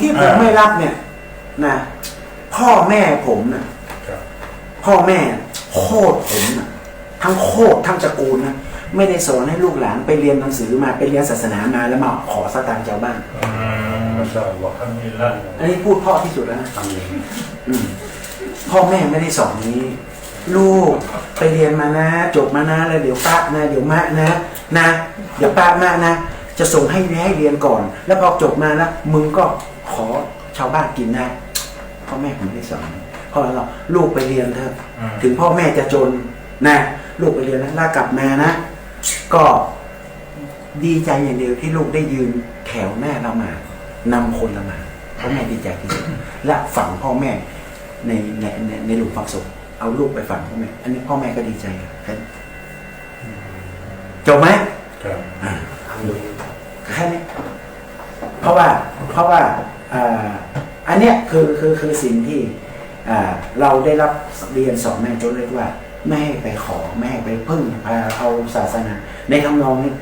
ที่ผมอ่าไม่รับเนี่ยนะพ่อแม่ผมนะครับพ่อแม่โคตรผมนะทั้งโคตรทั้งตระกูลนะไม่ได้สอนให้ลูกหลานไปเรียนหนังสือมาไปเรียนศาสนามาแล้วมาขอสตางค์ชาวบ้านอืมมาชาอัลลอฮ์ทำนี่ลั่นอันนี้พูดเพ่อที่สุดแล้วนะทำนี่อืมพ่อแม่ไม่ได้สอนอย่างนี้ ลูกไปเรียนมานะ จบมานะแล้วเดี๋ยวป้านะ เดี๋ยวมะนะ นะ เดี๋ยวป้ามะนะ จะส่งให้ให้เรียนก่อน แล้วพอจบมาแล้วมึงก็ ขอชาวบ้านกินนะพ่อแม่ผมไม่ได้สอนพ่อเราลูกไปเรียนเถอะอืมถึงพ่อแม่จะจนนะลูกไปเรียนแล้วลากลับมานะก็ดีใจอย่างเดียวที่ลูกได้ยืนแถวแม่ละหมาดนำคนละหมาดพ่อแม่ดีใจที่สุดและฝังพ่อแม่ในในในในหลุมฝังศพเอาลูกไปฝังพ่อแม่ อันนี้พ่อแม่ก็ดีใจครับแค่นี้จบไหมครับอ่าแค่นี้เพราะว่าเพราะว่า อ่าอันเนี้ยคือคือคือสิ่งที่อ่าเราได้รับเรียนสอนแม่จนเรียกว่า ไม่ให้ไปขอ ไม่ให้ไปพึ่งพาเอาศาสนา ในทำนองนี้